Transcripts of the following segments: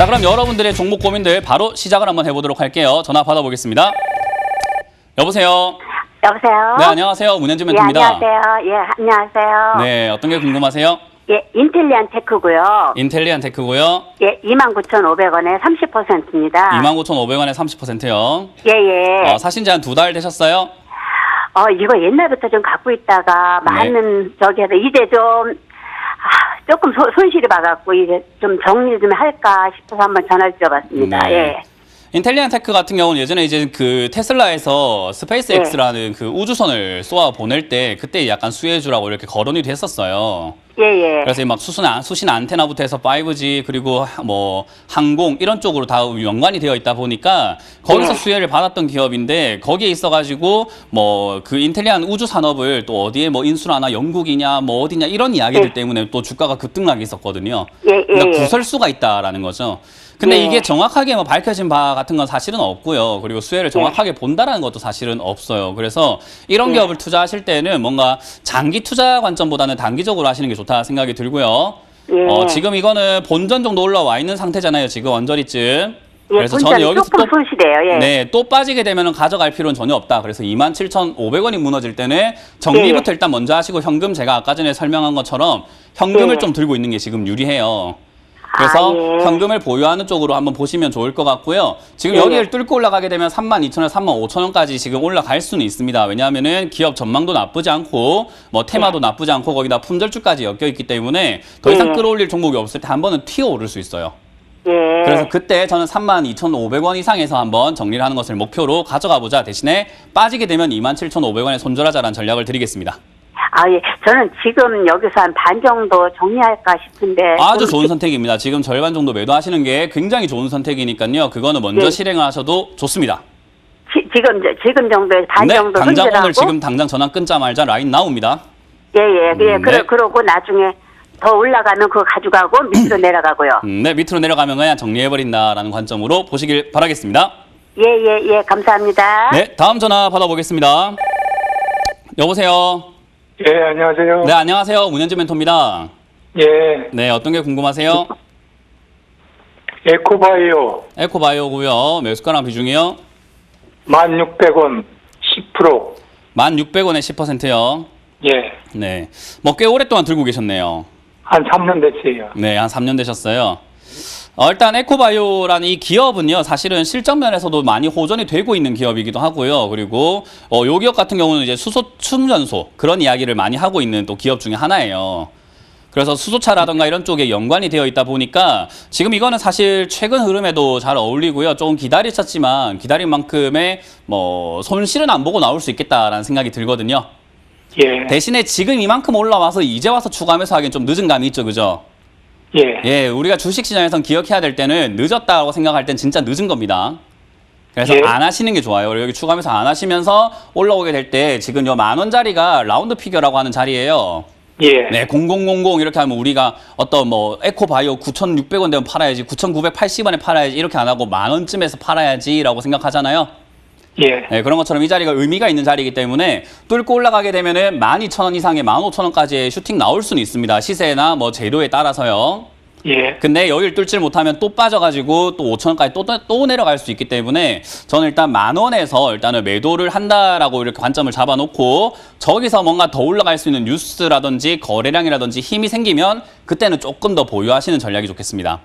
자, 그럼 여러분들의 종목 고민들 바로 시작을 한번 해보도록 할게요. 전화 받아보겠습니다. 여보세요. 여보세요? 네, 안녕하세요. 문현주 예, 멘토입니다. 안녕하세요. 예, 안녕하세요. 네, 어떤 게 궁금하세요? 예, 인텔리안 테크고요. 인텔리안 테크고요. 예, 29,500원에 30%입니다. 25,500원에 30%요. 예, 예. 어, 사신 지 한 두 달 되셨어요? 어, 이거 옛날부터 좀 갖고 있다가 네. 많은 저기 해서 이제 좀 아, 조금 소- 손실이 봐갖고 이제 좀 정리 좀 할까 싶어서 한번 전화를 드려봤습니다. 네. 예. 인텔리안 테크 같은 경우는 예전에 이제 그 테슬라에서 스페이스X라는 그 우주선을 쏘아 보낼 때 그때 약간 수혜주라고 이렇게 거론이 됐었어요. 예, 예. 그래서 막 수신, 안- 수신 안테나부터 해서 5G 그리고 하- 뭐 항공 이런 쪽으로 다 연관이 되어 있다 보니까 거기서 네. 수혜를 받았던 기업인데 거기에 있어가지고 뭐 그 인텔리안 우주 산업을 또 어디에 뭐 인수하나 영국이냐 뭐 어디냐 이런 이야기들 네. 때문에 또 주가가 급등락이 있었거든요. 예, 예, 그러니까 예. 구설수가 있다라는 거죠. 근데 네. 이게 정확하게 뭐 밝혀진 바 같은 건 사실은 없고요. 그리고 수혜를 정확하게 본다라는 것도 사실은 없어요. 그래서 이런 네. 기업을 투자하실 때는 뭔가 장기 투자 관점보다는 단기적으로 하시는 게 좋다 생각이 들고요. 예. 어, 지금 이거는 본전 정도 올라와 있는 상태잖아요. 지금 언저리쯤. 예, 그래서 저는 여기서 또 손실해요. 예. 네, 또 빠지게 되면 가져갈 필요는 전혀 없다. 그래서 27,500원이 무너질 때는 정리부터 예. 일단 먼저 하시고 현금 제가 아까 전에 설명한 것처럼 현금을 예. 좀 들고 있는 게 지금 유리해요. 그래서 아, 예. 현금을 보유하는 쪽으로 한번 보시면 좋을 것 같고요. 지금 예. 여기를 뚫고 올라가게 되면 32,000원, 35,000원까지 지금 올라갈 수는 있습니다. 왜냐하면은 기업 전망도 나쁘지 않고 뭐 테마도 나쁘지 않고 거기다 품절주까지 엮여 있기 때문에 더 이상 예. 끌어올릴 종목이 없을 때 한 번은 튀어 오를 수 있어요. 예. 그래서 그때 저는 32,500원 이상에서 한번 정리를 하는 것을 목표로 가져가 보자. 대신에 빠지게 되면 27,500원에 손절하자라는 전략을 드리겠습니다. 아, 예. 저는 지금 여기서 한 반 정도 정리할까 싶은데. 아주 좀 좋은 선택입니다. 지금 절반 정도 매도하시는 게 굉장히 좋은 선택이니까요. 그거는 먼저 네. 실행하셔도 좋습니다. 지, 지금 지금 정도에 반 네, 정도 당장 손절하고 오늘 지금 당장 전화 끊자 말자 라인 나옵니다. 예 예 예, 음, 그러, 네. 그러고 나중에 더 올라가면 그거 가져가고 밑으로 내려가고요 음, 네, 밑으로 내려가면 그냥 정리해버린다라는 관점으로 보시길 바라겠습니다. 예 예 예 감사합니다 네, 다음 전화 받아보겠습니다. 여보세요. 예, 안녕하세요. 네, 안녕하세요. 문현주 멘토입니다. 예, 네, 어떤 게 궁금하세요? 에코바이오 에코바이오고요. 매수가랑 비중이요. 1,600원 10%. 1,600원에 10%요. 예, 네. 뭐 꽤 오랫동안 들고 계셨네요. 한 3년 됐어요. 네, 한 3년 되셨어요. 어, 일단 에코바이오라는 이 기업은요, 사실은 실적 면에서도 많이 호전이 되고 있는 기업이기도 하고요. 그리고 어, 요 기업 같은 경우는 이제 수소 충전소 그런 이야기를 많이 하고 있는 또 기업 중에 하나예요. 그래서 수소차라던가 이런 쪽에 연관이 되어 있다 보니까 지금 이거는 사실 최근 흐름에도 잘 어울리고요. 조금 기다리셨지만 기다린 만큼의 뭐 손실은 안 보고 나올 수 있겠다라는 생각이 들거든요. 예, 대신에 지금 이만큼 올라와서 이제 와서 추가 매수하기엔 좀 늦은 감이 있죠, 그죠? 예, 예, 우리가 주식 시장에선 기억해야 될 때는 늦었다고 생각할 땐 진짜 늦은 겁니다. 그래서 예. 안 하시는 게 좋아요. 여기 추가하면서 안 하시면서 올라오게 될 때 지금 요 만 원짜리가 라운드 피겨라고 하는 자리예요. 예, 네, 0000 이렇게 하면 우리가 어떤 뭐 에코바이오 9,600원 되면 팔아야지, 9,980원에 팔아야지 이렇게 안 하고 만 원쯤에서 팔아야지라고 생각하잖아요. 예, 네, 그런 것처럼 이 자리가 의미가 있는 자리이기 때문에 뚫고 올라가게 되면은 12,000원 이상에 15,000원까지의 슈팅 나올 수는 있습니다. 시세나 뭐 재료에 따라서요. 예, 근데 여기를 뚫질 못하면 또 빠져가지고 또 5천원까지 또, 또 내려갈 수 있기 때문에 저는 일단 만 원에서 일단은 매도를 한다라고 이렇게 관점을 잡아놓고 저기서 뭔가 더 올라갈 수 있는 뉴스라든지 거래량이라든지 힘이 생기면 그때는 조금 더 보유하시는 전략이 좋겠습니다.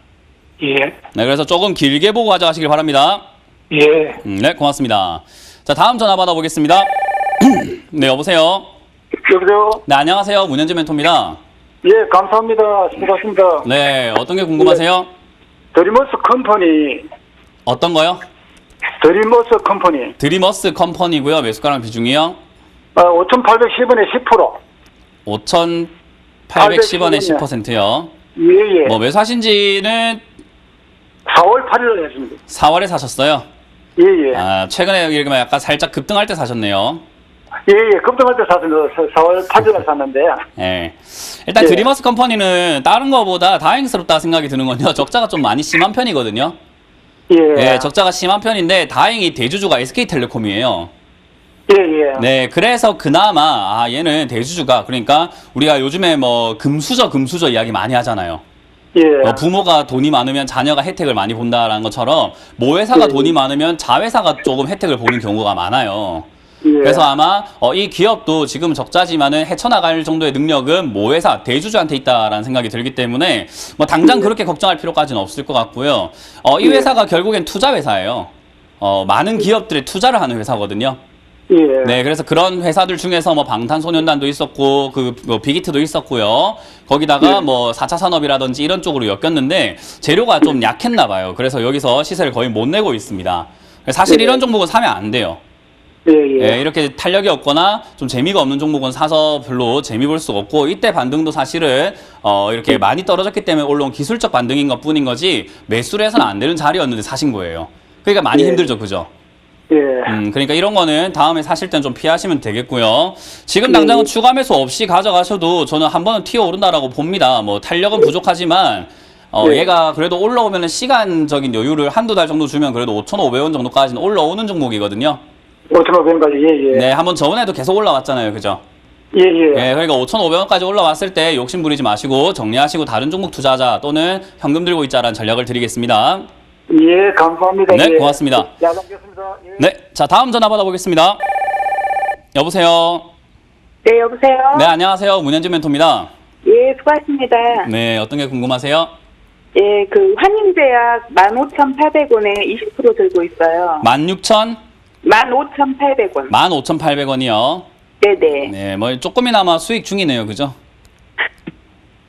예, 네, 그래서 조금 길게 보고 가져가시길 바랍니다. 예, 음, 네, 고맙습니다. 자, 다음 전화 받아보겠습니다. 네, 여보세요. 여보세요? 네, 안녕하세요. 문현재 멘토입니다. 예, 감사합니다. 수고하십니다. 네, 어떤 게 궁금하세요? 드리머스 컴퍼니, 어떤 거요? 드리머스 컴퍼니, 드리머스 컴퍼니고요. 매수가랑 비중이요. 어, 5,810원에 10%. 5,810원에 10%요. 예, 예. 뭐 매수하신 지는 4월 8일 했습니다. 4월에 사셨어요. 예, 예. 아, 최근에 이렇게 약간 살짝 급등할 때 사셨네요. 예, 예. 급등할 때 샀습니다. 4월 8일에 샀는데. 예. 일단 예. 드리머스 컴퍼니는 다른 거보다 다행스럽다 생각이 드는 건요. 적자가 좀 많이 심한 편이거든요. 예, 예, 적자가 심한 편인데 다행히 대주주가 SK텔레콤이에요. 예, 예. 네, 그래서 그나마 아 얘는 대주주가 그러니까 우리가 요즘에 뭐 금수저 금수저 이야기 많이 하잖아요. 예. 어, 부모가 돈이 많으면 자녀가 혜택을 많이 본다라는 것처럼 모회사가 네. 돈이 많으면 자회사가 조금 혜택을 보는 경우가 많아요. 예. 그래서 아마 어, 이 기업도 지금 적자지만은 헤쳐나갈 정도의 능력은 모회사 대주주한테 있다라는 생각이 들기 때문에 뭐 당장 그렇게 걱정할 필요까지는 없을 것 같고요. 어, 이 네. 회사가 결국엔 투자 회사예요. 어, 많은 기업들에 투자를 하는 회사거든요. 예. 네, 그래서 그런 회사들 중에서 뭐 방탄소년단도 있었고 그뭐 빅히트도 있었고요. 거기다가 네. 뭐 4차 산업이라든지 이런 쪽으로 엮였는데 재료가 좀 약했나 봐요. 그래서 여기서 시세를 거의 못 내고 있습니다. 사실 네. 이런 종목은 사면 안 돼요. 예. 예. 예, 이렇게 탄력이 없거나 좀 재미가 없는 종목은 사서 별로 재미 볼 수가 없고 이때 반등도 사실은 어 이렇게 많이 떨어졌기 때문에 올라온 기술적 반등인 것 뿐인 거지 매수를 해서는 안 되는 자리였는데 사신 거예요. 그러니까 많이 예. 힘들죠, 그죠? 예. 음, 그러니까 이런 거는 다음에 사실 땐 좀 피하시면 되겠고요. 지금 네. 당장은 추가 매수 없이 가져가셔도 저는 한 번은 튀어 오른다라고 봅니다. 뭐 탄력은 부족하지만 어, 네. 얘가 그래도 올라오면은 시간적인 여유를 한두 달 정도 주면 그래도 5,500원 정도까지는 올라오는 종목이거든요. 5,500원까지, 예, 예. 네, 한번 저번에도 계속 올라왔잖아요. 그죠? 예, 예. 예, 그러니까 5,500원까지 올라왔을 때 욕심 부리지 마시고 정리하시고 다른 종목 투자하자 또는 현금 들고 있자라는 전략을 드리겠습니다. 예, 감사합니다. 네, 예. 고맙습니다. 잘 넘겠습니다. 예. 네, 자 다음 전화 받아보겠습니다. 여보세요. 네, 여보세요? 네, 안녕하세요. 문현진 멘토입니다. 예, 수고하십니다. 네, 어떤 게 궁금하세요? 예, 그 환인제약 15,800원에 20% 들고 있어요. 16,000, 15,800원. 15,800원이요. 네네. 네, 뭐 조금이나마 수익 중이네요. 그죠?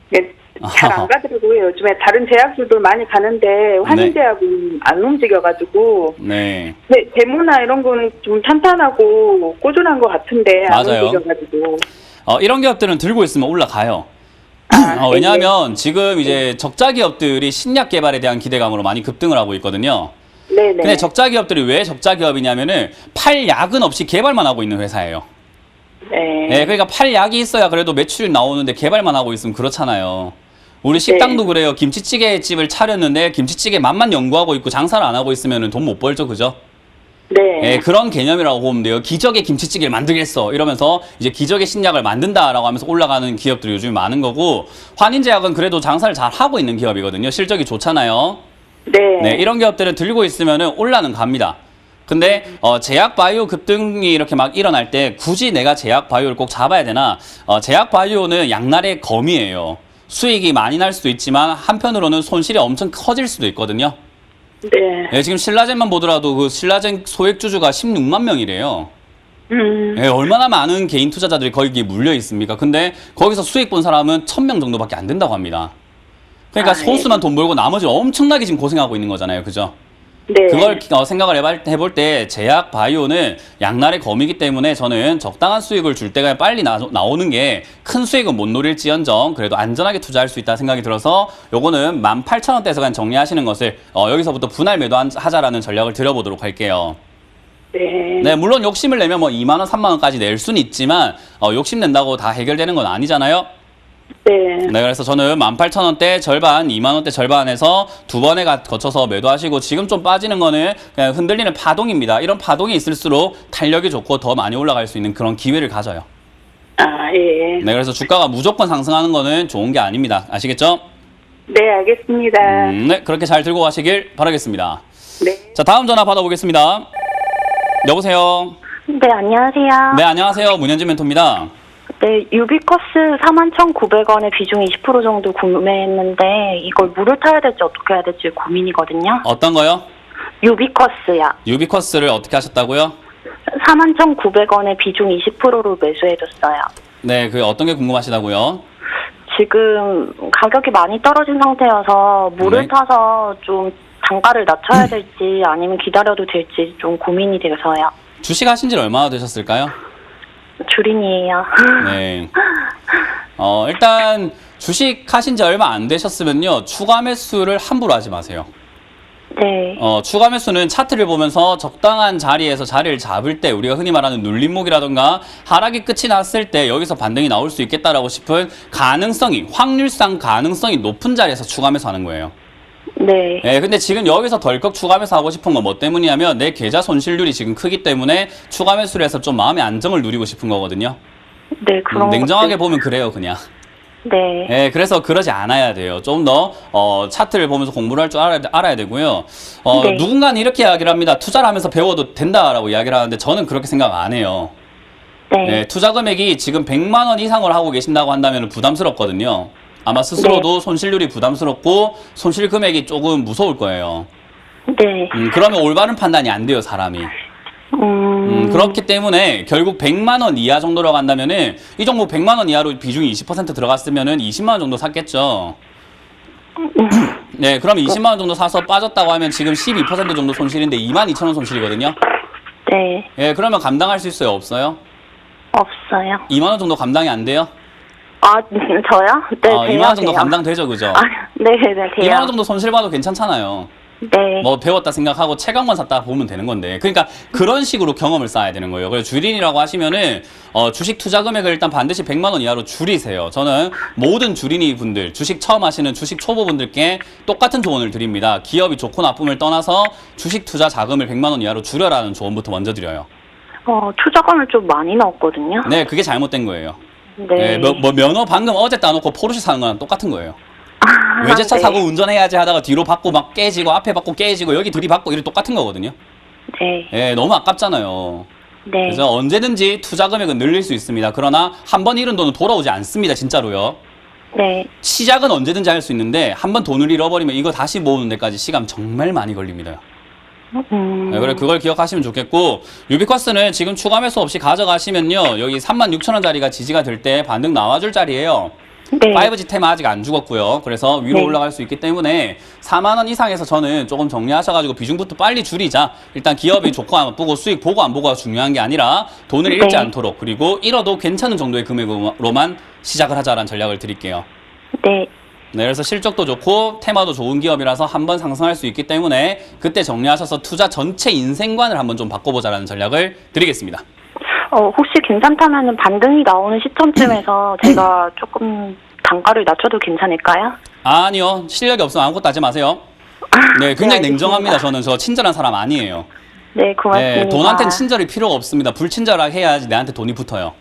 네, 잘 안 가더라고요. 요즘에 다른 제약들도 많이 가는데 환인제약은 안 움직여가지고 네. 네, 재무나 이런 거는 좀 탄탄하고 꾸준한 것 같은데 안 맞아요. 움직여가지고 어, 이런 기업들은 들고 있으면 올라가요. 아, 어, 왜냐하면 지금 이제 적자 기업들이 신약 개발에 대한 기대감으로 많이 급등을 하고 있거든요. 네네. 근데 적자 기업들이 왜 적자 기업이냐면은 팔 야근 없이 개발만 하고 있는 회사예요. 네. 예, 그러니까 팔 약이 있어야 그래도 매출이 나오는데 개발만 하고 있으면 그렇잖아요. 우리 식당도 네. 그래요. 김치찌개 집을 차렸는데 김치찌개 맛만 연구하고 있고 장사를 안 하고 있으면 돈 못 벌죠, 그죠? 네. 예, 그런 개념이라고 보면 돼요. 기적의 김치찌개를 만들겠어. 이러면서 이제 기적의 신약을 만든다라고 하면서 올라가는 기업들이 요즘 많은 거고 환인제약은 그래도 장사를 잘 하고 있는 기업이거든요. 실적이 좋잖아요. 네. 네, 이런 기업들은 들고 있으면은 올라는 갑니다. 근데 어, 제약 바이오 급등이 이렇게 막 일어날 때 굳이 내가 제약 바이오를 꼭 잡아야 되나? 어, 제약 바이오는 양날의 검이에요. 수익이 많이 날 수도 있지만 한편으로는 손실이 엄청 커질 수도 있거든요. 네. 예, 지금 신라젠만 보더라도 그 신라젠 소액주주가 16만 명이래요. 음. 예, 얼마나 많은 개인 투자자들이 거기에 물려 있습니까? 근데 거기서 수익 본 사람은 1000명 정도밖에 안 된다고 합니다. 그러니까 아, 네. 소수만 돈 벌고 나머지 엄청나게 지금 고생하고 있는 거잖아요. 그죠? 네. 그걸 어, 생각을 해볼- 해볼 때 제약 바이오는 양날의 검이기 때문에 저는 적당한 수익을 줄 때가 빨리 나, 나오는 게 큰 수익은 못 노릴지언정 그래도 안전하게 투자할 수 있다 생각이 들어서 요거는 18,000원대에서 그냥 정리하시는 것을 어, 여기서부터 분할 매도하자라는 전략을 드려보도록 할게요. 네. 네, 물론 욕심을 내면 뭐 2만 원, 3만 원까지 낼 수는 있지만 어, 욕심 낸다고 다 해결되는 건 아니잖아요. 네. 네, 그래서 저는 18,000원대 절반, 2만 원대 절반에서 두 번에 가- 거쳐서 매도하시고 지금 좀 빠지는 거는 그냥 흔들리는 파동입니다. 이런 파동이 있을수록 탄력이 좋고 더 많이 올라갈 수 있는 그런 기회를 가져요. 아, 예. 네, 그래서 주가가 무조건 상승하는 거는 좋은 게 아닙니다. 아시겠죠? 네, 알겠습니다. 음, 네, 그렇게 잘 들고 가시길 바라겠습니다. 네. 자, 다음 전화 받아보겠습니다. 여보세요. 네, 안녕하세요. 네, 안녕하세요. 문현진 멘토입니다. 네, 유비커스 41,900원에 비중 20% 정도 구매했는데 이걸 물을 타야 될지 어떻게 해야 될지 고민이거든요. 어떤 거요? 유비커스요. 유비커스를 어떻게 하셨다고요? 41,900원에 비중 20%로 매수해뒀어요. 네, 그 어떤 게 궁금하시다고요? 지금 가격이 많이 떨어진 상태여서 물을 네. 타서 좀 단가를 낮춰야 될지 아니면 기다려도 될지 좀 고민이 돼서요. 주식 하신 지 얼마나 되셨을까요? 주린이에요. 네. 어, 일단 주식 하신 지 얼마 안 되셨으면요. 추가 매수를 함부로 하지 마세요. 네. 어, 추가 매수는 차트를 보면서 적당한 자리에서 자리를 잡을 때 우리가 흔히 말하는 눌림목이라던가 하락이 끝이 났을 때 여기서 반등이 나올 수 있겠다라고 싶은 가능성이 확률상 가능성이 높은 자리에서 추가 매수하는 거예요. 네. 예, 근데 지금 여기서 덜컥 추가 매수 하고 싶은 건 뭐 때문이냐면 내 계좌 손실률이 지금 크기 때문에 추가 매수를 해서 좀 마음의 안정을 누리고 싶은 거거든요. 네, 그런 음, 냉정하게 것들. 보면 그래요, 그냥. 네. 예, 그래서 그러지 않아야 돼요. 좀 더 어, 차트를 보면서 공부를 할 줄 알아야, 알아야 되고요. 어, 네. 누군가는 이렇게 이야기를 합니다. 투자를 하면서 배워도 된다라고 이야기를 하는데 저는 그렇게 생각 안 해요. 네. 예, 투자 금액이 지금 100만 원 이상을 하고 계신다고 한다면 부담스럽거든요. 아마 스스로도 네. 손실률이 부담스럽고 손실 금액이 조금 무서울 거예요. 네. 음, 그러면 올바른 판단이 안 돼요, 사람이. 음. 음, 그렇기 때문에 결국 100만 원 이하 정도라고 한다면은 이 종목 100만 원 이하로 비중이 20% 들어갔으면은 20만 원 정도 샀겠죠. 네, 그럼 20만 원 정도 사서 빠졌다고 하면 지금 12% 정도 손실인데 2만 2천 원 손실이거든요. 네. 예, 그러면 감당할 수 있어요, 없어요? 없어요. 2만 원 정도 감당이 안 돼요? 아, 저요? 네, 어, 돼요. 2만 원 정도 돼요. 감당되죠, 그죠? 아, 네, 네, 돼요. 2만 원 정도 손실 봐도 괜찮잖아요. 네. 뭐 배웠다 생각하고 체감만 샀다 보면 되는 건데 그러니까 그런 식으로 경험을 쌓아야 되는 거예요. 그래서 주린이라고 하시면은 어, 주식 투자 금액을 일단 반드시 100만 원 이하로 줄이세요. 저는 모든 주린이 분들 주식 처음 하시는 주식 초보 분들께 똑같은 조언을 드립니다. 기업이 좋고 나쁨을 떠나서 주식 투자 자금을 100만 원 이하로 줄여라는 조언부터 먼저 드려요. 어, 투자금을 좀 많이 넣었거든요. 네, 그게 잘못된 거예요. 네. 네, 뭐, 뭐 면허 방금 어제 따놓고 포르쉐 사는 거랑 똑같은 거예요. 아, 외제차 네. 사고 운전해야지 하다가 뒤로 받고 막 깨지고 앞에 받고 깨지고 여기 들이받고 이래 똑같은 거거든요. 네. 예, 너무 아깝잖아요. 네. 그래서 언제든지 투자 금액은 늘릴 수 있습니다. 그러나 한 번 잃은 돈은 돌아오지 않습니다. 진짜로요. 네. 시작은 언제든지 할 수 있는데 한 번 돈을 잃어버리면 이거 다시 모으는 데까지 시간 정말 많이 걸립니다. 음. 네, 그래 그걸 기억하시면 좋겠고 유비쿼스는 지금 추가 매수 없이 가져가시면요 여기 36,000원짜리가 지지가 될 때 반등 나와줄 자리예요. 네. 5G 테마 아직 안 죽었고요. 그래서 위로 네. 올라갈 수 있기 때문에 4만 원 이상에서 저는 조금 정리하셔가지고 비중부터 빨리 줄이자. 일단 기업이 좋고 안 보고 수익 보고 안 보고가 중요한 게 아니라 돈을 잃지 네. 않도록 그리고 잃어도 괜찮은 정도의 금액으로만 시작을 하자라는 전략을 드릴게요. 네. 네, 그래서 실적도 좋고 테마도 좋은 기업이라서 한번 상승할 수 있기 때문에 그때 정리하셔서 투자 전체 인생관을 한번 좀 바꿔보자라는 전략을 드리겠습니다. 어, 혹시 괜찮다면 반등이 나오는 시점쯤에서 제가 조금 단가를 낮춰도 괜찮을까요? 아니요, 실력이 없으면 아무것도 하지 마세요. 네, 굉장히 네, 냉정합니다. 저는 저 친절한 사람 아니에요. 네, 고맙습니다. 네, 돈한테는 친절이 필요가 없습니다. 불친절하게 해야지 내한테 돈이 붙어요.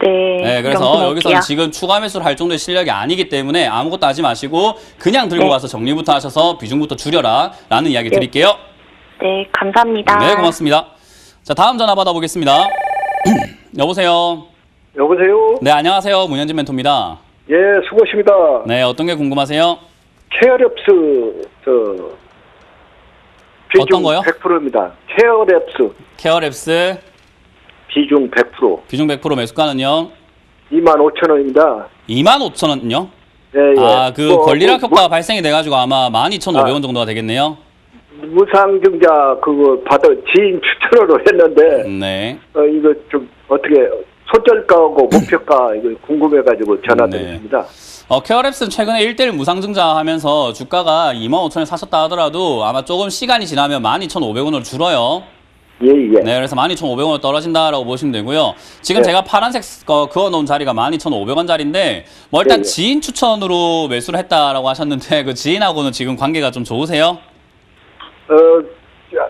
네. 네, 그래서 명심할게요. 여기서는 지금 추가 매수를 할 정도의 실력이 아니기 때문에 아무것도 하지 마시고 그냥 들고 네. 가서 정리부터 하셔서 비중부터 줄여라 라는 이야기 네. 드릴게요. 네, 감사합니다. 네, 고맙습니다. 자, 다음 전화 받아보겠습니다. 여보세요. 여보세요? 네, 안녕하세요. 문현진 멘토입니다. 예, 수고하십니다. 네, 어떤 게 궁금하세요? 케어랩스, 저, 비중 어떤 거요? 100%입니다. 케어랩스, 케어랩스 비중 100%. 비중 100% 매수가는요? 25,000원입니다. 25,000원요? 예, 예. 아, 그 뭐, 권리락 뭐, 효과가 발생이 돼가지고 아마 12,500원 아. 정도가 되겠네요. 무상증자 그거 받아 지인 추천으로 했는데 네. 어, 이거 좀 어떻게 손절가하고 목표가 이거 궁금해가지고 전화드렸습니다. 어, 케어랩스는 최근에 1대1 무상증자 하면서 주가가 25,000원 사셨다 하더라도 아마 조금 시간이 지나면 12,500원으로 줄어요. 예, 예. 네, 그래서 12,500원으로 떨어진다라고 보시면 되고요. 지금 네. 제가 파란색 거 그어 놓은 자리가 12,500원짜리인데 뭐 일단 네, 네. 지인 추천으로 매수를 했다라고 하셨는데 그 지인하고는 지금 관계가 좀 좋으세요? 어, 자,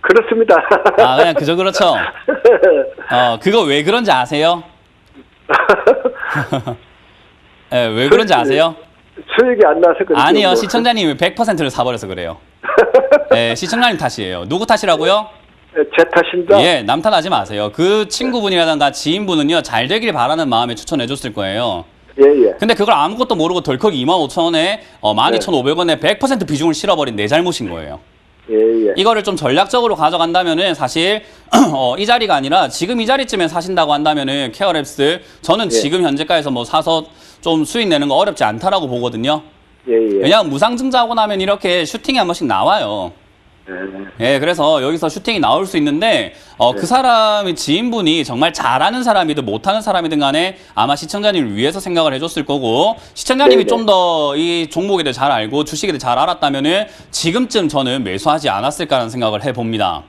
그렇습니다. 아, 그냥 그저 그렇죠. 어, 그거 왜 그런지 아세요? 네, 왜 그런지 아세요? 수익이 안 나서 그렇죠. 아니요, 뭐. 시청자님이 100%를 사버려서 그래요. 네, 시청자님 탓이에요. 누구 탓이라고요? 제 탓입니다. 예, 남 탓하지 마세요. 그 친구분이라든가 지인분은요, 잘 되길 바라는 마음에 추천해줬을 거예요. 예, 예. 근데 그걸 아무것도 모르고 덜컥 25,000원에 어, 12,500원에 100% 비중을 실어버린 내 잘못인 거예요. 예, 예. 이거를 좀 전략적으로 가져간다면은 사실 어, 이 자리가 아니라 지금 이 자리쯤에 사신다고 한다면은 케어랩스 저는 예. 지금 현재가에서 뭐 사서 좀 수익 내는 거 어렵지 않다라고 보거든요. 예, 예. 왜냐하면 무상증자하고 나면 이렇게 슈팅이 한 번씩 나와요. 예. 예, 그래서 여기서 슈팅이 나올 수 있는데 어, 그 사람의 지인분이 정말 잘하는 사람이든 못하는 사람이든 간에 아마 시청자님을 위해서 생각을 해줬을 거고 시청자님이. 좀 더 이 종목에 대해 잘 알고 주식에 대해 잘 알았다면은 지금쯤 저는 매수하지 않았을까라는 생각을 해봅니다.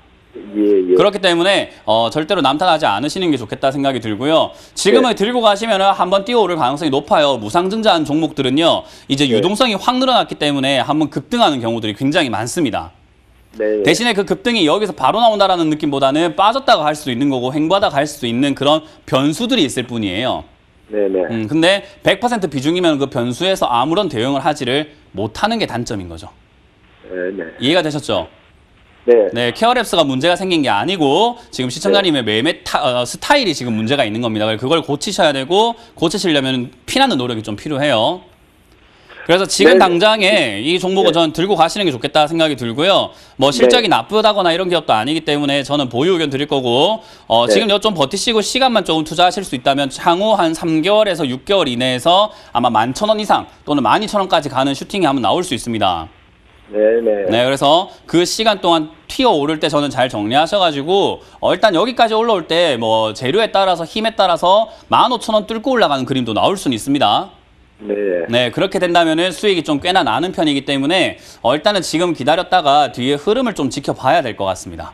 예, 예. 그렇기 때문에 어, 절대로 남탓하지 않으시는 게 좋겠다 생각이 들고요. 지금은 네. 들고 가시면 한번 뛰어오를 가능성이 높아요. 무상증자한 종목들은요. 이제 네. 유동성이 확 늘어났기 때문에 한번 급등하는 경우들이 굉장히 많습니다. 네. 대신에 그 급등이 여기서 바로 나온다라는 느낌보다는 빠졌다가 갈 수도 있는 거고 횡보하다 갈 수도 있는 그런 변수들이 있을 뿐이에요. 네네. 음, 근데 100% 비중이면 그 변수에서 아무런 대응을 하지를 못하는 게 단점인 거죠. 네네. 이해가 되셨죠? 네. 네, 케어랩스가 문제가 생긴 게 아니고 지금 시청자님의 매매 타, 어, 스타일이 지금 문제가 있는 겁니다. 그걸 고치셔야 되고 고치시려면 피나는 노력이 좀 필요해요. 그래서 지금 네. 당장에 이 종목은 네. 저는 들고 가시는 게 좋겠다 생각이 들고요. 뭐 실적이 나쁘다거나 이런 기업도 아니기 때문에 저는 보유 의견 드릴 거고 어, 네. 지금 좀 버티시고 시간만 조금 투자하실 수 있다면 향후 한 3개월에서 11개월 이내에서 아마 11,000원 이상 또는 12,000원까지 가는 슈팅이 한번 나올 수 있습니다. 네네. 네, 그래서 그 시간 동안 튀어 오를 때 저는 잘 정리하셔가지고 어, 일단 여기까지 올라올 때 뭐 재료에 따라서 힘에 따라서 15,000원 뚫고 올라가는 그림도 나올 수는 있습니다. 네. 네, 그렇게 된다면은 수익이 좀 꽤나 나는 편이기 때문에 어, 일단은 지금 기다렸다가 뒤에 흐름을 좀 지켜봐야 될 것 같습니다.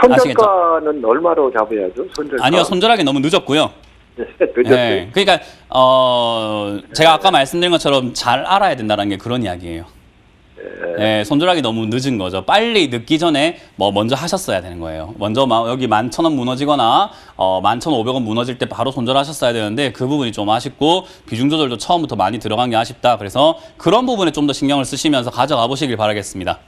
손절가는 얼마로 잡아야죠? 손절가. 아니요, 손절하기 너무 늦었고요. 늦었어요. 네, 그러니까 어, 제가 아까 말씀드린 것처럼 잘 알아야 된다는 게 그런 이야기예요. 네, 손절하기 너무 늦은 거죠. 빨리 늦기 전에 뭐 먼저 하셨어야 되는 거예요. 먼저 막 여기 11,000원 무너지거나 어 11,500원 무너질 때 바로 손절하셨어야 되는데 그 부분이 좀 아쉽고 비중 조절도 처음부터 많이 들어간 게 아쉽다. 그래서 그런 부분에 좀 더 신경을 쓰시면서 가져가 보시길 바라겠습니다.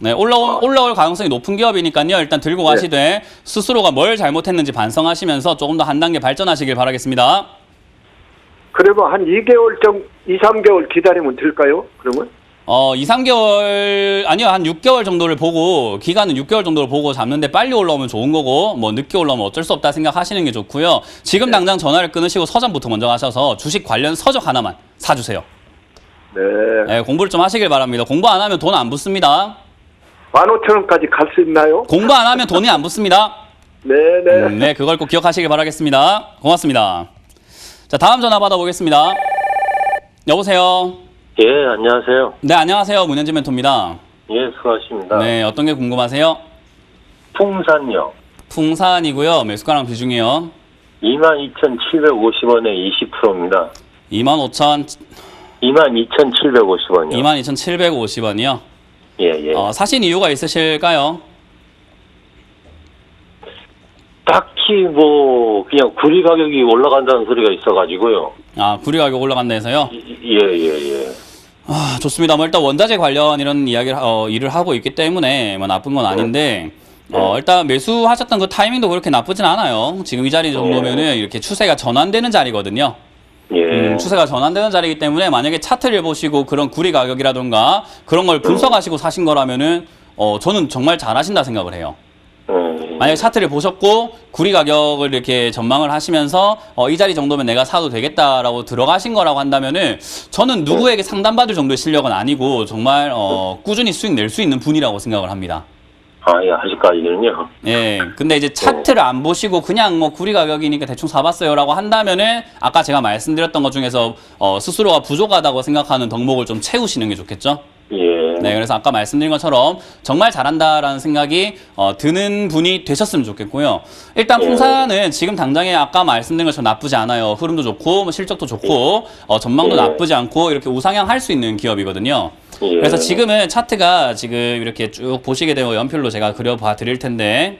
네, 올라올, 올라올 가능성이 높은 기업이니까요. 일단 들고 가시되 스스로가 뭘 잘못했는지 반성하시면서 조금 더 한 단계 발전하시길 바라겠습니다. 그러면 한 2개월 정 2, 3개월 기다리면 될까요? 그러면? 어, 2, 3개월, 아니요, 한 6개월 정도를 보고, 기간은 6개월 정도를 보고 잡는데 빨리 올라오면 좋은 거고, 뭐 늦게 올라오면 어쩔 수 없다 생각하시는 게 좋고요. 지금 당장 전화를 끊으시고 서점부터 먼저 가셔서 주식 관련 서적 하나만 사주세요. 네. 네, 공부를 좀 하시길 바랍니다. 공부 안 하면 돈 안 붙습니다. 15,000원까지 갈 수 있나요? 공부 안 하면 돈이 안 붙습니다. 네네. 음, 네, 그걸 꼭 기억하시길 바라겠습니다. 고맙습니다. 자, 다음 전화 받아보겠습니다. 여보세요. 예, 안녕하세요. 네, 안녕하세요. 문현진 멘토입니다. 예, 수고하십니다. 네, 어떤 게 궁금하세요? 풍산요. 풍산이고요. 매수가랑 비중이요. 22,750원에 20%입니다. 25,000, 22,750원이요. 22,750원이요. 예, 예. 어, 사신 이유가 있으실까요? 딱히 뭐, 그냥 구리 가격이 올라간다는 소리가 있어가지고요. 아, 구리 가격 올라간다 해서요? 예, 예, 예. 아, 좋습니다. 뭐 일단 원자재 관련 이런 이야기를, 어, 일을 하고 있기 때문에 뭐 나쁜 건 아닌데, 어, 일단 매수하셨던 그 타이밍도 그렇게 나쁘진 않아요. 지금 이 자리 정도면은 이렇게 추세가 전환되는 자리거든요. 예. 음, 추세가 전환되는 자리이기 때문에 만약에 차트를 보시고 그런 구리 가격이라던가 그런 걸 분석하시고 사신 거라면은 어, 저는 정말 잘하신다 생각을 해요. 음, 만약에 차트를 보셨고 구리 가격을 이렇게 전망을 하시면서 어, 이 자리 정도면 내가 사도 되겠다라고 들어가신 거라고 한다면은 저는 누구에게 상담받을 정도의 실력은 아니고 정말 어, 꾸준히 수익 낼 수 있는 분이라고 생각을 합니다. 아, 예, 아직까지는요. 예. 근데 이제 차트를 안 보시고 그냥 뭐 구리 가격이니까 대충 사봤어요라고 한다면은 아까 제가 말씀드렸던 것 중에서 어, 스스로가 부족하다고 생각하는 덕목을 좀 채우시는 게 좋겠죠. 예. 네, 그래서 아까 말씀드린 것처럼 정말 잘한다라는 생각이 어, 드는 분이 되셨으면 좋겠고요. 일단 예. 풍산은 지금 당장에 아까 말씀드린 것처럼 나쁘지 않아요. 흐름도 좋고 뭐 실적도 좋고 어, 전망도 예. 나쁘지 않고 이렇게 우상향 할 수 있는 기업이거든요. 예. 그래서 지금은 차트가 지금 이렇게 쭉 보시게 되면 연필로 제가 그려봐 드릴 텐데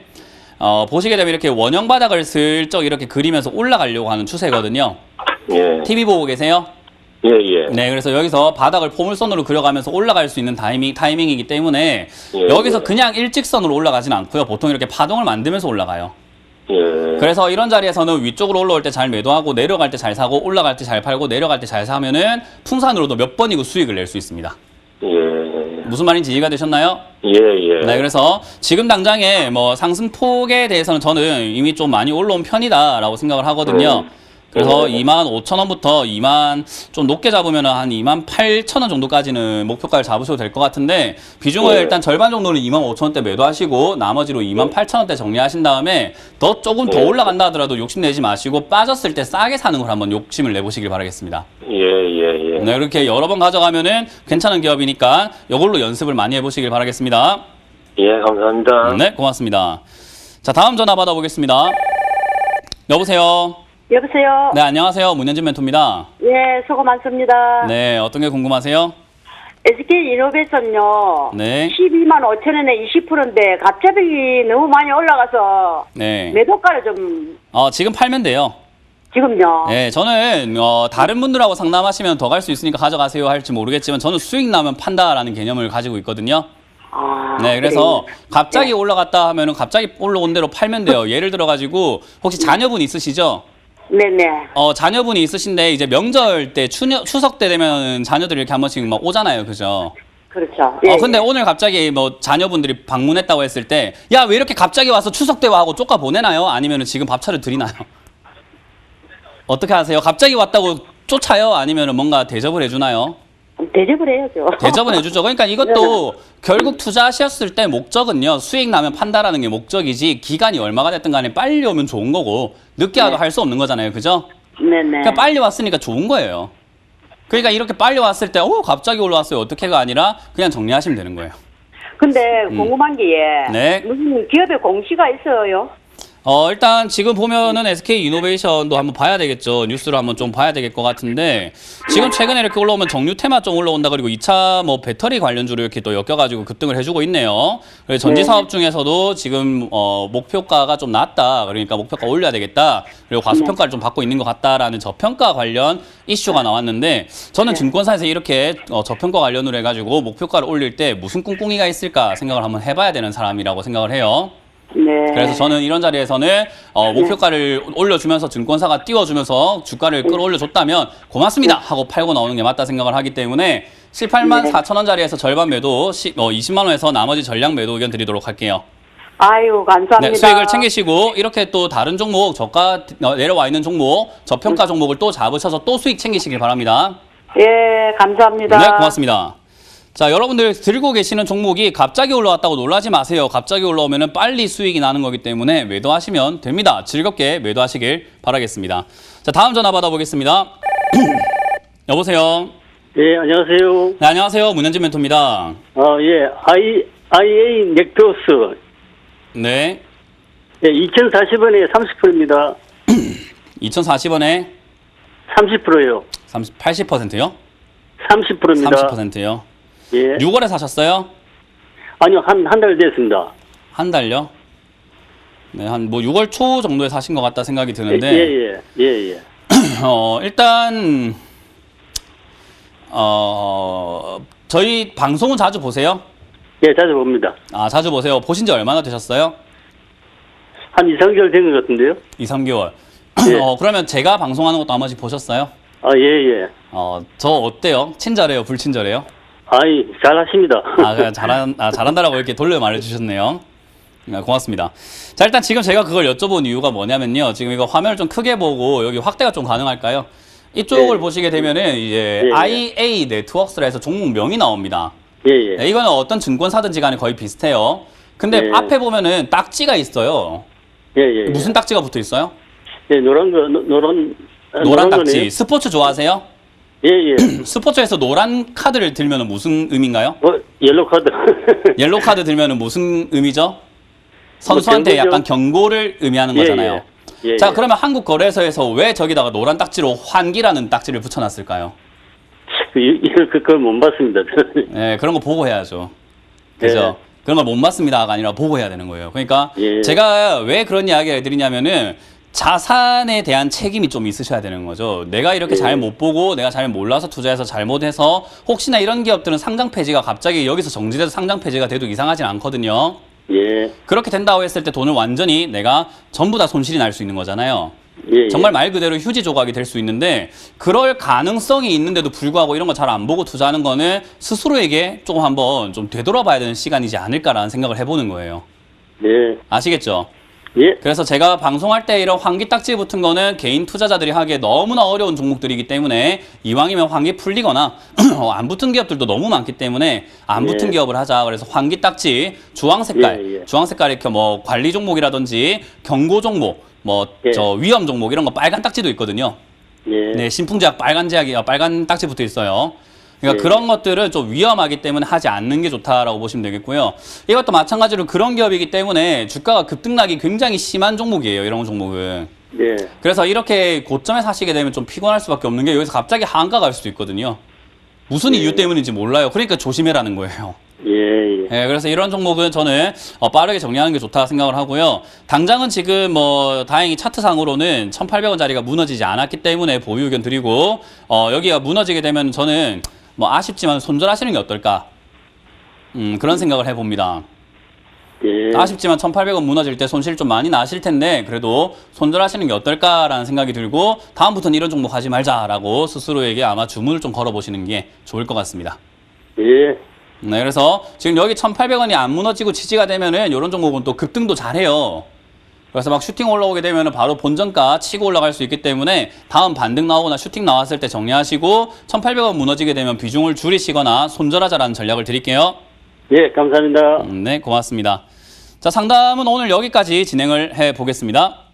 어, 보시게 되면 이렇게 원형 바닥을 슬쩍 이렇게 그리면서 올라가려고 하는 추세거든요. 예. TV 보고 계세요? 예, 예. 네, 그래서 여기서 바닥을 포물선으로 그려가면서 올라갈 수 있는 타이밍, 타이밍이기 때문에 예, 여기서 예. 그냥 일직선으로 올라가진 않고요. 보통 이렇게 파동을 만들면서 올라가요. 예. 그래서 이런 자리에서는 위쪽으로 올라올 때 잘 매도하고 내려갈 때 잘 사고 올라갈 때 잘 팔고 내려갈 때 잘 사면은 풍산으로도 몇 번이고 수익을 낼 수 있습니다. 예. 무슨 말인지 이해가 되셨나요? 예, 예. 네, 그래서 지금 당장에 뭐 상승폭에 대해서는 저는 이미 좀 많이 올라온 편이다라고 생각을 하거든요. 음. 그래서 음. 2만 5천 원부터 2만 좀 높게 잡으면 한 2만 8천 원 정도까지는 목표가를 잡으셔도 될 것 같은데 비중을 네. 일단 절반 정도는 2만 5천 원대 매도하시고 나머지로 2만 8천 원대 정리하신 다음에 더 조금 더 네. 올라간다 하더라도 욕심내지 마시고 빠졌을 때 싸게 사는 걸 한번 욕심을 내보시길 바라겠습니다. 예, 예, 예. 네, 이렇게 여러 번 가져가면은 괜찮은 기업이니까 이걸로 연습을 많이 해보시길 바라겠습니다. 예, 감사합니다. 네, 고맙습니다. 자, 다음 전화 받아보겠습니다. 여보세요. 여보세요. 네, 안녕하세요. 문현진 멘토입니다. 예, 수고 많습니다. 네, 어떤 게 궁금하세요? SK 이노베이션요. 네. 12만 5천 원에 20%인데 갑자기 너무 많이 올라가서 네. 매도가를 좀 어, 지금 팔면 돼요. 지금요. 네, 저는 어, 다른 분들하고 상담하시면 더 갈 수 있으니까 가져가세요 할지 모르겠지만 저는 수익 나면 판다라는 개념을 가지고 있거든요. 아, 네, 그래서 그래요. 갑자기 올라갔다 하면은 갑자기 올라온 대로 팔면 돼요. 예를 들어 가지고 혹시 자녀분 있으시죠? 네네. 어, 자녀분이 있으신데 이제 명절 때 추녀, 추석 때 되면 자녀들이 이렇게 한 번씩 막 오잖아요. 그죠? 그렇죠. 어, 근데 오늘 갑자기 뭐 자녀분들이 방문했다고 했을 때, 야, 왜 이렇게 갑자기 와서 추석 때 와 하고 쫓아 보내나요? 아니면 지금 밥차를 드리나요? 어떻게 하세요? 갑자기 왔다고 쫓아요? 아니면 뭔가 대접을 해주나요? 대접을 해야죠. 대접은 해주죠. 그러니까 이것도 결국 투자하셨을 때 목적은요, 수익 나면 판다라는 게 목적이지, 기간이 얼마가 됐든 간에 빨리 오면 좋은 거고, 늦게 와도 할 수 없는 거잖아요. 그죠? 네네. 그러니까 빨리 왔으니까 좋은 거예요. 그러니까 이렇게 빨리 왔을 때, 어, 갑자기 올라왔어요. 어떻게가 아니라 그냥 정리하시면 되는 거예요. 근데 궁금한 게 예. 네. 무슨 기업의 공시가 있어요? 어, 일단 지금 보면은 SK 이노베이션도 한번 봐야 되겠죠. 뉴스를 한번 좀 봐야 될것 같은데 지금 최근에 이렇게 올라오면 정유 테마 좀 올라온다 그리고 2차 뭐 배터리 관련주로 이렇게 또 엮여가지고 급등을 해주고 있네요. 그리고 전지 사업 중에서도 지금 어, 목표가가 좀 낮다. 그러니까 목표가 올려야 되겠다. 그리고 과소평가를 좀 받고 있는 것 같다라는 저평가 관련 이슈가 나왔는데 저는 증권사에서 이렇게 어, 저평가 관련으로 해가지고 목표가를 올릴 때 무슨 꿍꿍이가 있을까 생각을 한번 해봐야 되는 사람이라고 생각을 해요. 네. 그래서 저는 이런 자리에서는 어, 목표가를 올려주면서 증권사가 띄워주면서 주가를 끌어올려줬다면 고맙습니다 하고 팔고 나오는 게 맞다 생각을 하기 때문에 18만 네. 4천 원짜리에서 절반 매도, 시, 어, 20만 원에서 나머지 전량 매도 의견 드리도록 할게요. 아유 감사합니다. 네, 수익을 챙기시고 이렇게 또 다른 종목 저가 어, 내려와 있는 종목 저평가 종목을 또 잡으셔서 또 수익 챙기시길 바랍니다. 예 감사합니다. 네, 고맙습니다. 자, 여러분들 들고 계시는 종목이 갑자기 올라왔다고 놀라지 마세요. 갑자기 올라오면 빨리 수익이 나는 거기 때문에 매도하시면 됩니다. 즐겁게 매도하시길 바라겠습니다. 자, 다음 전화 받아보겠습니다. 여보세요. 예, 안녕하세요. 네, 안녕하세요. 문현진 멘토입니다. 어, 예, I, IA 넥토스. 네. 예, 2040원에 30%입니다. 2040원에 30%요. 30, 80%요? 30%입니다. 30%요? 예. 6월에 사셨어요? 아니요, 한, 한 달 됐습니다. 한 달요? 네, 한 뭐 6월 초 정도에 사신 것 같다 생각이 드는데. 예, 예, 예, 예. 어, 일단 어, 저희 방송은 자주 보세요? 예, 자주 봅니다. 아, 자주 보세요. 보신 지 얼마나 되셨어요? 한 2, 3개월 된 것 같은데요? 2, 3개월. 예. 어, 그러면 제가 방송하는 것도 한 번씩 보셨어요? 아, 예, 예. 어, 저 어때요? 친절해요? 불친절해요? 아이, 잘 하십니다. 아, 잘한, 아, 잘한다라고 이렇게 돌려 말해주셨네요. 아, 고맙습니다. 자, 일단 지금 제가 그걸 여쭤본 이유가 뭐냐면요. 지금 이거 화면을 좀 크게 보고 여기 확대가 좀 가능할까요? 이쪽을 예. 보시게 되면은 이제 예, 예. IA 네트워크스라 해서 종목명이 나옵니다. 예, 예. 네, 이거는 어떤 증권사든지 간에 거의 비슷해요. 근데 네. 앞에 보면은 딱지가 있어요. 예, 예. 무슨 딱지가 붙어 있어요? 예, 노란 거, 노, 노란, 아, 노란 거네요. 딱지. 스포츠 좋아하세요? 예, 예. 스포츠에서 노란 카드를 들면은 무슨 의미인가요? 어, 옐로 카드. 옐로 카드 들면은 무슨 의미죠? 선수한테 뭐 경고죠. 약간 경고를 의미하는 예, 거잖아요. 예. 예, 자, 예. 그러면 한국 거래소에서 왜 저기다가 노란 딱지로 환기라는 딱지를 붙여놨을까요? 그, 이- 그, 그걸 못 봤습니다. 네, 그런 거 보고 해야죠. 그죠? 네. 그런 걸못 맞습니다가 아니라 보고 해야 되는 거예요. 그러니까 예. 제가 왜 그런 이야기를 드리냐면은 자산에 대한 책임이 좀 있으셔야 되는 거죠. 내가 이렇게 예. 잘못 보고 내가 잘 몰라서 투자해서 잘못해서 혹시나 이런 기업들은 상장 폐지가 갑자기 여기서 정지돼서 상장 폐지가 돼도 이상하진 않거든요. 예, 그렇게 된다고 했을 때 돈을 완전히 내가 전부 다 손실이 날 수 있는 거잖아요. 예. 정말 말 그대로 휴지 조각이 될 수 있는데 그럴 가능성이 있는데도 불구하고 이런 거 잘 안 보고 투자하는 거는 스스로에게 조금 한번 좀 되돌아봐야 되는 시간이지 않을까라는 생각을 해보는 거예요. 예, 아시겠죠? 예. 그래서 제가 방송할 때 이런 환기 딱지 붙은 거는 개인 투자자들이 하기에 너무나 어려운 종목들이기 때문에 이왕이면 환기 풀리거나 어, 안 붙은 기업들도 너무 많기 때문에 안 예. 붙은 기업을 하자. 그래서 환기 딱지 주황 색깔, 예, 예. 주황 색깔 이렇게 뭐 관리 종목이라든지 경고 종목, 뭐 예. 저 위험 종목 이런 거 빨간 딱지도 있거든요. 예. 네, 신풍제약 빨간 제약이 어, 빨간 딱지 붙어 있어요. 그러니까 예. 그런 것들은 좀 위험하기 때문에 하지 않는 게 좋다라고 보시면 되겠고요. 이것도 마찬가지로 그런 기업이기 때문에 주가가 급등락이 굉장히 심한 종목이에요. 이런 종목은. 예. 그래서 이렇게 고점에 사시게 되면 좀 피곤할 수밖에 없는 게 여기서 갑자기 한가가 갈 수도 있거든요. 무슨 예. 이유 때문인지 몰라요. 그러니까 조심해라는 거예요. 예, 예. 예, 그래서 이런 종목은 저는 어, 빠르게 정리하는 게 좋다 생각을 하고요. 당장은 지금 뭐 다행히 차트상으로는 1,800원짜리가 무너지지 않았기 때문에 보유 의견 드리고 어, 여기가 무너지게 되면 저는 뭐 아쉽지만 손절하시는 게 어떨까? 음, 그런 생각을 해봅니다. 예. 아쉽지만 1,800원 무너질 때 손실 좀 많이 나실 텐데 그래도 손절하시는 게 어떨까라는 생각이 들고 다음부터는 이런 종목 하지 말자라고 스스로에게 아마 주문을 좀 걸어보시는 게 좋을 것 같습니다. 예. 네, 그래서 지금 여기 1,800원이 안 무너지고 지지가 되면은 이런 종목은 또 급등도 잘해요. 그래서 막 슈팅 올라오게 되면은 바로 본전가 치고 올라갈 수 있기 때문에 다음 반등 나오거나 슈팅 나왔을 때 정리하시고 1,800원 무너지게 되면 비중을 줄이시거나 손절하자라는 전략을 드릴게요. 예, 감사합니다. 음, 네, 고맙습니다. 자, 상담은 오늘 여기까지 진행을 해 보겠습니다.